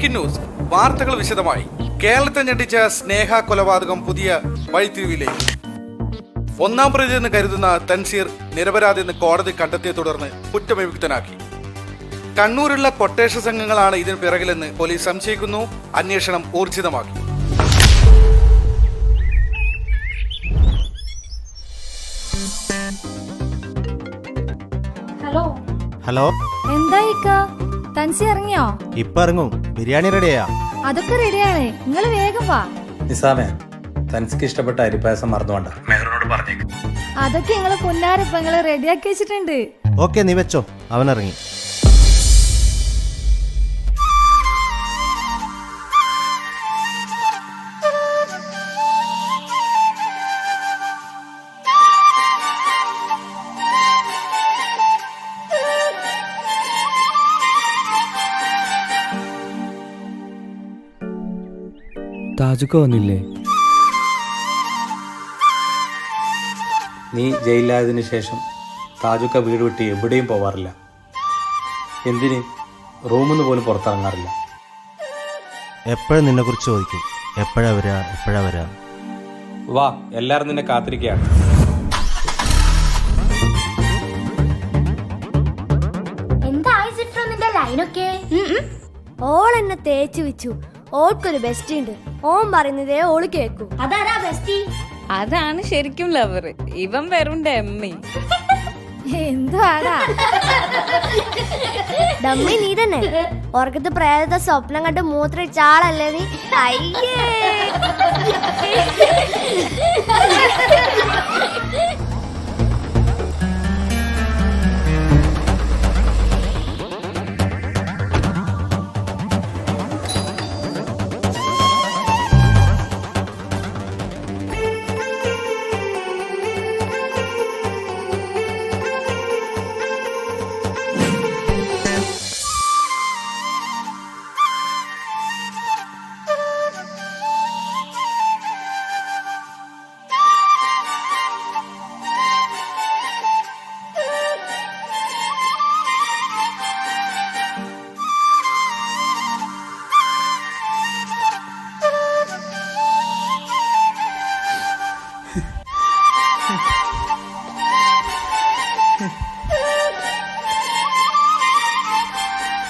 Breaking news വാർത്തകൾ വിശദമായി. കേരളത്തെ ഞെട്ടിച്ച സ്നേഹ കൊലപാതകം പുതിയ വഴിത്തിരിവിലേക്ക്. ഒന്നാം പ്രതി എന്ന് കരുതുന്ന തൻസീർ നിരപരാധി എന്ന് കോടതി കണ്ടെത്തിയെ തുടർന്ന് കുറ്റവിമുക്തനാക്കി. കണ്ണൂരുള്ള കൊട്ടേഷ സംഘങ്ങളാണ് ഇതിന് പിറകിലെന്ന് പോലീസ് സംശയിക്കുന്നു. അന്വേഷണം ഊർജിതമാക്കി. ഹലോ. ഹലോ. എന്തായിക്ക തൻസി ഇറങ്ങിയോ? ഇപ്പൊ ഇറങ്ങും. ബിരിയാണി റെഡിയാ അതൊക്കെ റെഡിയാണ്. നിങ്ങൾ വേഗം വാ. നിസാമേ തനിക്ക് ഇഷ്ടപ്പെട്ട അരിപ്പായസം മറന്നുകൊണ്ട മെഹറിനോട് പറഞ്ഞേക്ക്. അതൊക്കെ ഞങ്ങൾ പൊന്നാരപ്പങ്ങൾ റെഡിയാക്കി വെച്ചിട്ടുണ്ട്. ഓക്കെ നീ വെച്ചോ. അവൻ താജുക്ക വന്നില്ലേ നീ ജയിലിലായതിനു ശേഷം താജുക്ക വീട് വിട്ട് എവിടെയും പോവാറില്ല. എന്തിന്? റൂമിൽ നിന്ന് പോലും പുറത്തിറങ്ങാറില്ല. എപ്പോഴും നിന്നെ കുറിച്ച് ചോദിക്കും? എപ്പോഴാ വരാ? എപ്പോഴാ വരാ? വാ എല്ലാവരും നിന്നെ കാത്തിരിക്കുകയാണ്. എന്തായി നിന്റെ ലൈനൊക്കെ ഓൾ എന്നെ തേച്ചു വെച്ചു. ഓൾക്കൊരു ബെസ്റ്റ് ഉണ്ട്. ഓൻ പറയുന്നതേ ഓൾ കേക്കൂ. അതാരാ ബെസ്റ്റി അതാണ് ശരിക്കും ലവർ ഇവൻ വെറും ഡമ്മി. എന്തുവാടാ? ഡമ്മി നീ തന്നെ. ഉറക്കത്ത് പ്രേതത്തെ സ്വപ്നം കണ്ട് മൂത്രയിച്ച ആളല്ലേ നീ? അയ്യേ.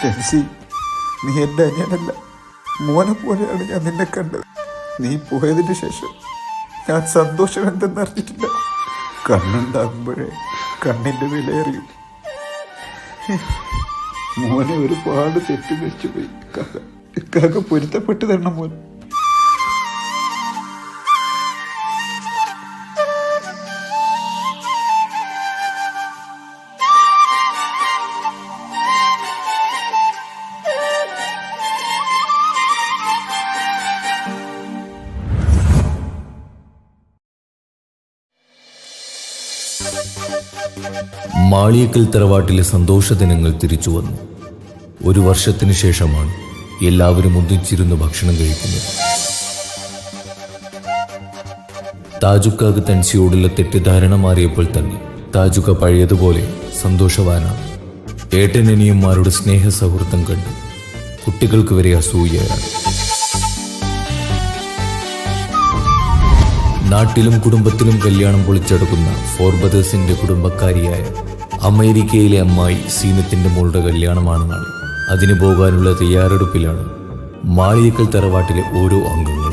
ടെൻസി നീ എന്റെ അനിയനല്ല മോനെ പോലെയാണ് ഞാൻ നിന്നെ കണ്ടത്. നീ പോയതിന് ശേഷം ഞാൻ സന്തോഷം എന്തെന്ന് അറിഞ്ഞിട്ടില്ല. കണ്ണുണ്ടാകുമ്പോഴേ കണ്ണിന്റെ വിലയറിയും. മോനെ ഒരുപാട് തെറ്റിദ്ധരിച്ചു പോയി കാക്ക കാക്ക പൊരുത്തപ്പെട്ട് തരണം മോൻ മാളിയക്കൽ തറവാട്ടിലെ സന്തോഷദിനങ്ങൾ തിരിച്ചു വന്നു. ഒരു വർഷത്തിനു ശേഷമാണ് എല്ലാവരും ഒന്നിച്ചിരുന്ന് ഭക്ഷണം കഴിക്കുന്നത്. താജുക്കാക്ക് തൻസിയോടുള്ള തെറ്റിദ്ധാരണ മാറിയപ്പോൾ തന്നെ താജുക്ക പഴയതുപോലെ സന്തോഷവാനാണ്. ഏട്ടനനിയന്മാരുടെ സ്നേഹ സൗഹൃദം കണ്ട് കുട്ടികൾക്ക് വരെ അസൂയയാണ്. നാട്ടിലും കുടുംബത്തിലും കല്യാണം പൊളിച്ചെടുക്കുന്ന ഫോർബദേഴ്സിന്റെ കുടുംബക്കാരിയായ അമേരിക്കയിലെ അമ്മായി സീനത്തിന്റെ മോളുടെ കല്യാണമാണ്. നാളെ അതിന് പോകാനുള്ള തയ്യാറെടുപ്പിലാണ് മാളിയക്കൽ തറവാട്ടിലെ ഓരോ അംഗങ്ങളും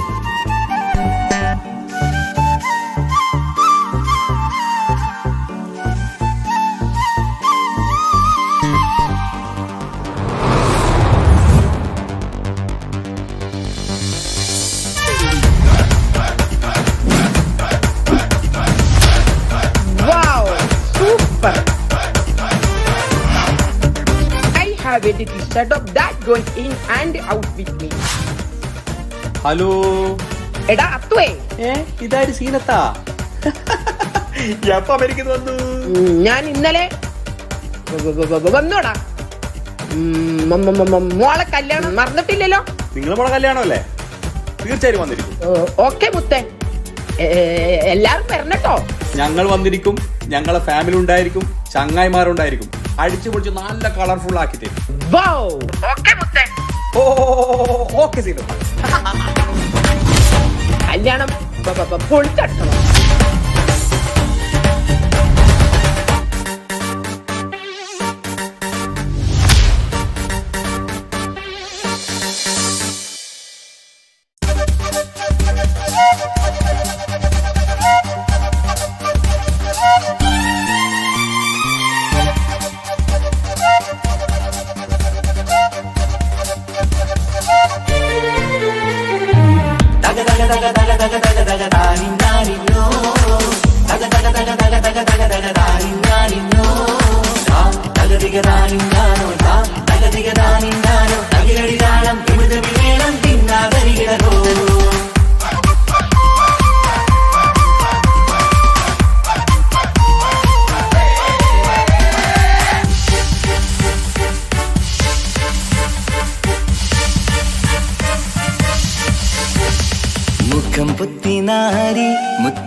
and വിത്ത് മീ ഹലോ. എടാ അത്തുവേ. ഏ ഇതാര് സീനത്താ? എപ്പ അമേരിക്കന്ന് വന്നു. ഞാൻ ഇന്നലെ വന്നോടാ. മോളെ കല്യാണം മറന്നിട്ടില്ലല്ലോ? നിങ്ങൾ മോളെ കല്യാണമല്ലേ തീർച്ചയായും വന്നിരിക്കും. ഓക്കെ മുത്തേ. എല്ലാരും വരണട്ടോ. ഞങ്ങൾ വന്നിരിക്കും. ഞങ്ങളെ ഫാമിലി ഉണ്ടായിരിക്കും. ചങ്ങായിമാരുണ്ടായിരിക്കും. അടിച്ചു പൊളിച്ച് നല്ല കളർഫുൾ ആക്കി തരും. ഓക്കെ മുത്തേ. ഓക്കെ സീനു കല്യാണം പൊളിച്ചടക്കണം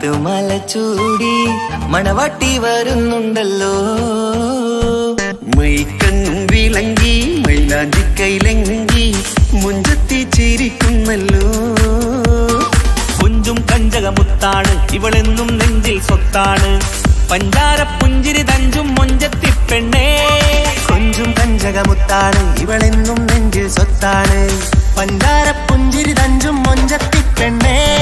കാത്തു മല ചൂടി മണവാട്ടി വരുന്നുണ്ടല്ലോ. മൈക്കങ്ങും വിളങ്കി മൈലാഞ്ചി കൈലങ്ങി മുഞ്ചത്തി ചിരിക്കുന്നല്ലോ. കൊഞ്ചും കഞ്ചകമുത്താണ് ഇവളെന്നും നെഞ്ചിൽ സ്വത്താണ്. പഞ്ചാര പുഞ്ചിരി തഞ്ചും മൊഞ്ചത്തി പെണ്ണേ. കൊഞ്ചും കഞ്ചകമുത്താണ് ഇവളെന്നും നെഞ്ചിൽ സ്വത്താണ്. പഞ്ചാര പുഞ്ചിരി തഞ്ചും മൊഞ്ചത്തി പെണ്ണേ.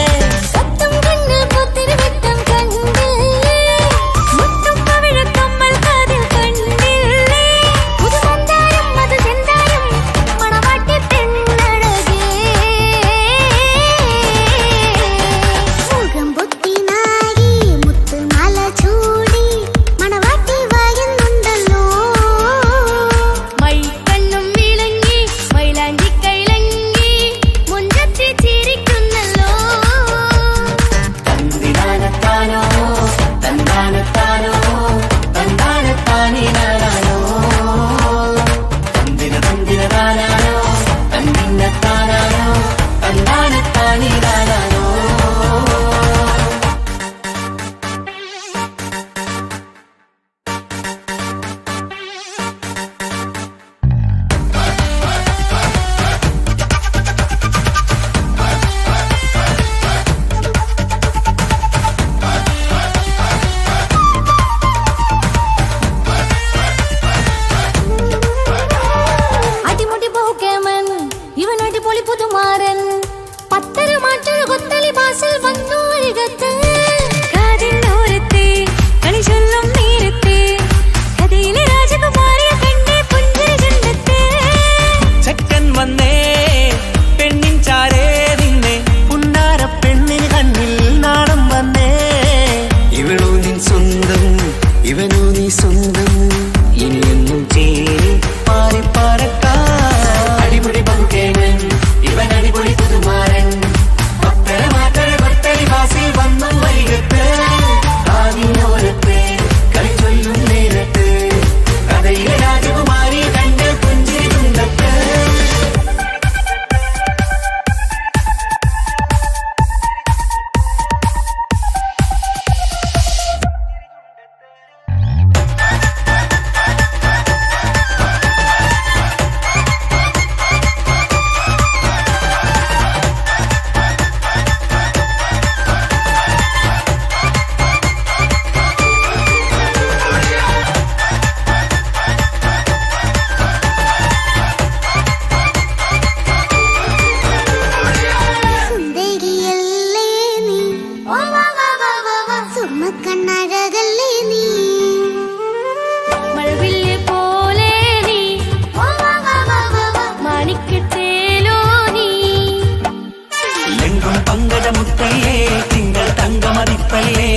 தங்கமதிப்பையே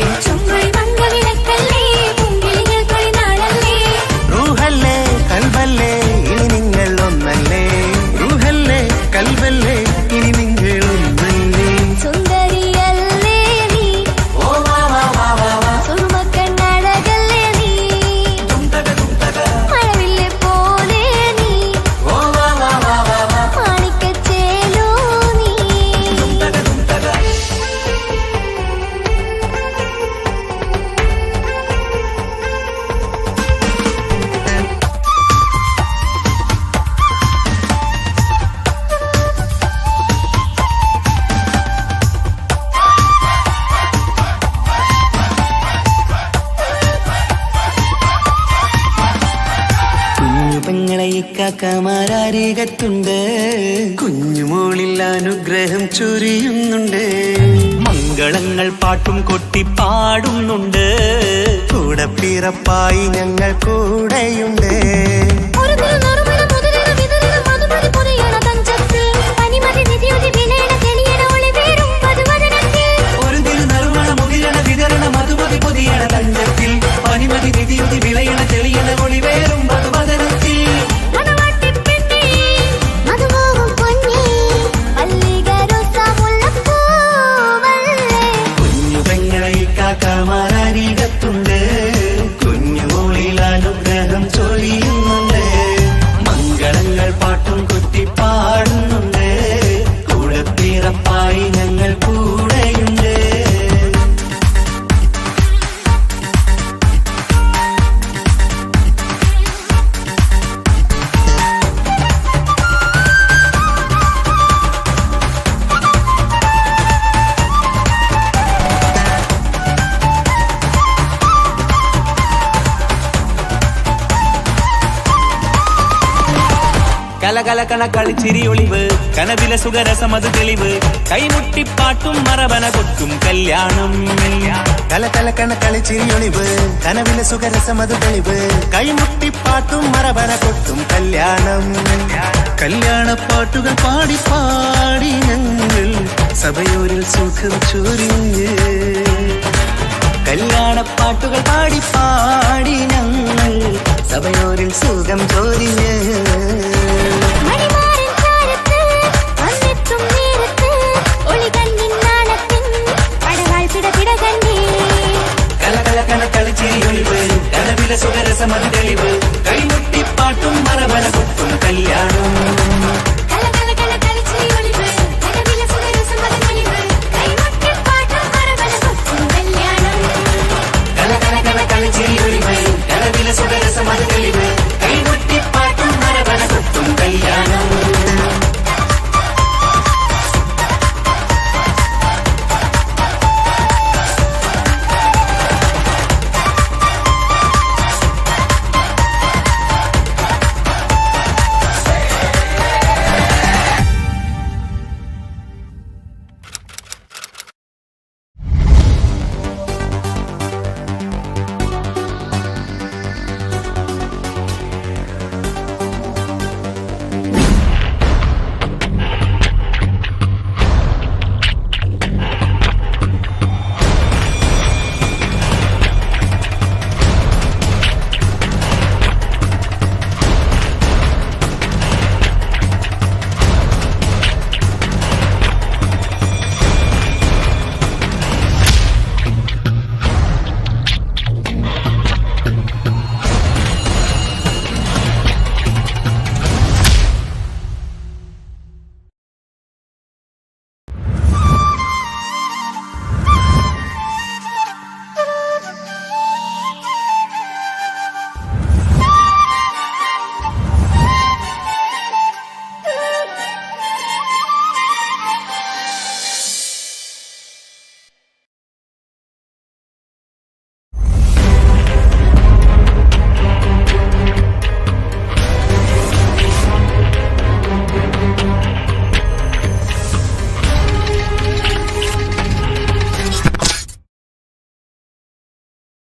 ഇക്കാക്കമാരാരികത്തുണ്ട് കുഞ്ഞുമോളിൽ അനുഗ്രഹം ചൊരിയുന്നുണ്ട്. മംഗളങ്ങൾ പാട്ടും കൊട്ടി പാടുന്നുണ്ട് കൂടെ പിറപ്പായി ഞങ്ങൾ കൂടെയുണ്ട്. ഒരു നിധിയുതി വിളയണ തെളിയണ വിതറിന കലകലകണ കളിച്ചിരി ഒളിവ് കനവില അത് തെളിവ്. കൈമുട്ടിപ്പാട്ടും മറവന കൊട്ടും കല്യാണം. കല കല കണ കളിച്ചിരിയൊളിവ് കനവിലെ അത് തെളിവ്. കൈമുട്ടിപ്പാട്ടും മറവന കൊട്ടും കല്യാണം. കല്യാണ പാട്ടുകൾ പാടി പാടി ഞങ്ങൾ സഭയോരിൽ സുഖം ചൊരിഞ്ഞ്. കല്യാണപ്പാട്ടുകൾ പാടി പാടി ഞങ്ങൾ സഭയോരിൽ സുഖം ചൊരിഞ്ഞ്